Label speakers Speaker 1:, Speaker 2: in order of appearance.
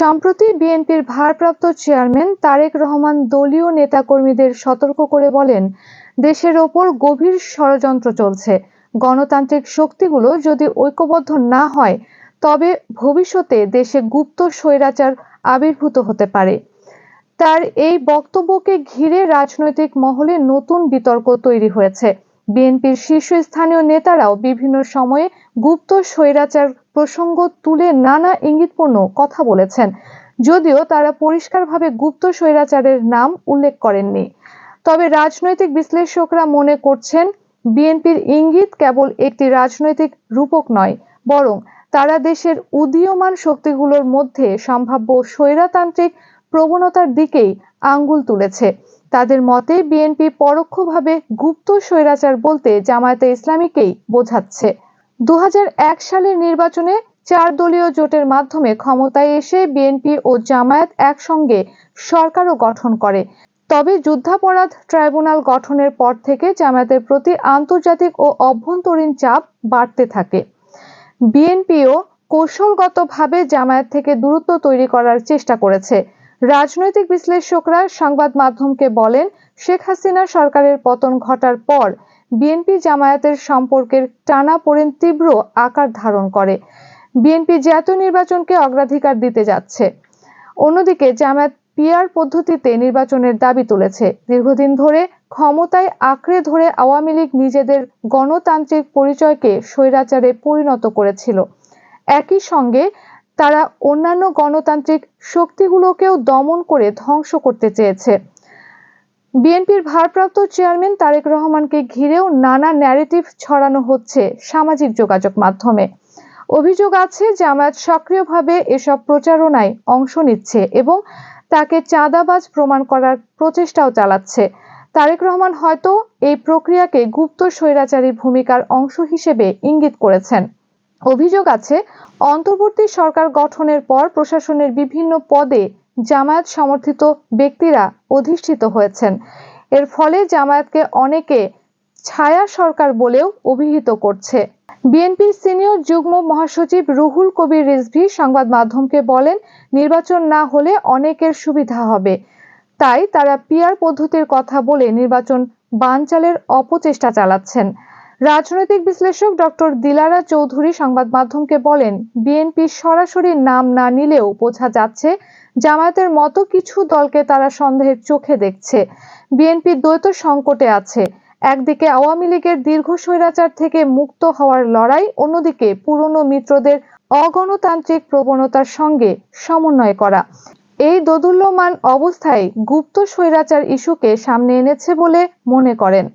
Speaker 1: সম্প্রতি বিএনপির ভারপ্রাপ্ত চেয়ারম্যান তারেক রহমান দলীয় নেতাকর্মীদের সতর্ক করে বলেন, দেশের ওপর গভীর ষড়যন্ত্র চলছে, গণতান্ত্রিক শক্তিগুলো যদি ঐক্যবদ্ধ না হয়, তবে ভবিষ্যতে দেশে গুপ্ত স্বৈরাচার আবির্ভূত হতে পারে। তার এই বক্তব্যকে ঘিরে রাজনৈতিক মহলে নতুন বিতর্ক তৈরি হয়েছে। বিএনপির শীর্ষস্থানীয় নেতারাও বিভিন্ন সময়ে গুপ্ত স্বৈরাচার প্রসঙ্গ তুলে নানা ইঙ্গিতপূর্ণ কথা বলেছেন যদিও তারা পরিষ্কারভাবে গুপ্ত স্বৈরাচারের নাম উল্লেখ করেননি তবে রাজনৈতিক বিশ্লেষকরা মনে করছেন বিএনপির ইঙ্গিত কেবল একটি রাজনৈতিক রূপক নয় বরং তারা দেশের উদীয়মান শক্তিগুলোর মধ্যে সম্ভাব্য স্বৈরাতান্ত্রিক প্রবণতার দিকেই আঙ্গুল তুলেছে তাদের মতে বিএনপি পরোক্ষভাবে গুপ্ত স্বৈরাচার বলতে জামায়াতে ইসলামীকেই বোঝাচ্ছে দু সালের নির্বাচনে চার দলীয় জোটের মাধ্যমে ক্ষমতায় এসে বিএনপি ও জামায়াত একসঙ্গে সরকারও গঠন করে তবে যুদ্ধাপরাধ ট্রাইব্যুনাল গঠনের পর থেকে জামায়াতের প্রতি আন্তর্জাতিক ও অভ্যন্তরীণ চাপ বাড়তে থাকে বিএনপিও কৌশলগতভাবে জামায়াত থেকে দূরত্ব তৈরি করার চেষ্টা করেছে রাজনৈতিক বিশ্লেষকরা সংবাদ মাধ্যমকে বলেন শেখ হাসিনা সরকারের পতন ঘটার পর বিএনপি জামায়াতের সম্পর্কের টানা পড়েন তীব্র আকার ধারণ করে বিএনপি জাতীয় নির্বাচনকে অগ্রাধিকার দিতে যাচ্ছে অন্যদিকে জামায়াত পিয়ার পদ্ধতিতে নির্বাচনের দাবি তুলেছে দীর্ঘদিন ধরে ক্ষমতায় আঁকড়ে ধরে আওয়ামী লীগ নিজেদের গণতান্ত্রিক পরিচয়কে স্বৈরাচারে পরিণত করেছিল একই সঙ্গে তারা অন্যান্য গণতান্ত্রিক শক্তিগুলোকেও দমন করে ধ্বংস করতে চেয়েছে বিএনপির ভারপ্রাপ্ত চেয়ারম্যান তারেক রহমানকে ঘিরেও নানা ন্যারেটিভ ছড়ানো হচ্ছে সামাজিক যোগাযোগ মাধ্যমে অভিযোগ আছে জামায়াত সক্রিয়ভাবে এসব প্রচারণায় অংশ নিচ্ছে এবং তাকে চাঁদাবাজ প্রমাণ করার প্রচেষ্টাও চালাচ্ছে তারেক রহমান হয়তো এই প্রক্রিয়াকে গুপ্ত স্বৈরাচারী ভূমিকার অংশ হিসেবে ইঙ্গিত করেছেন অভিযোগ আছে অন্তর্বর্তী সরকার গঠনের পর প্রশাসনের বিভিন্ন পদে জামায়াত সমর্থিত ব্যক্তিরা অধিষ্ঠিত হয়েছেন এর ফলে জামায়াতকে অনেকে ছায়া সরকার বলেও অভিহিত করছে বিএনপির সিনিয়র যুগ্ম মহাসচিব রুহুল কবির রিজভি সংবাদ মাধ্যমকে বলেন নির্বাচন না হলে অনেকের সুবিধা হবে তাই তারা পিয়ার পদ্ধতির কথা বলে নির্বাচন বানচালের অপচেষ্টা চালাচ্ছেন রাজনৈতিক বিশ্লেষক ডক্টর দিলারা চৌধুরী সংবাদ মাধ্যমকে বলেন বিএনপি সরাসরি নাম না নিলেও বোঝা যাচ্ছে জামায়াতের মতো কিছু দলকে তারা সন্দেহের চোখে দেখছে বিএনপি দ্বৈত সংকটে আছে একদিকে আওয়ামী লীগের দীর্ঘ স্বৈরাচার থেকে মুক্ত হওয়ার লড়াই অন্যদিকে পুরনো মিত্রদের অগণতান্ত্রিক প্রবণতার সঙ্গে সমন্বয় করা এই দোদুল্যমান অবস্থায় গুপ্ত স্বৈরাচার ইস্যুকে সামনে এনেছে বলে মনে করেন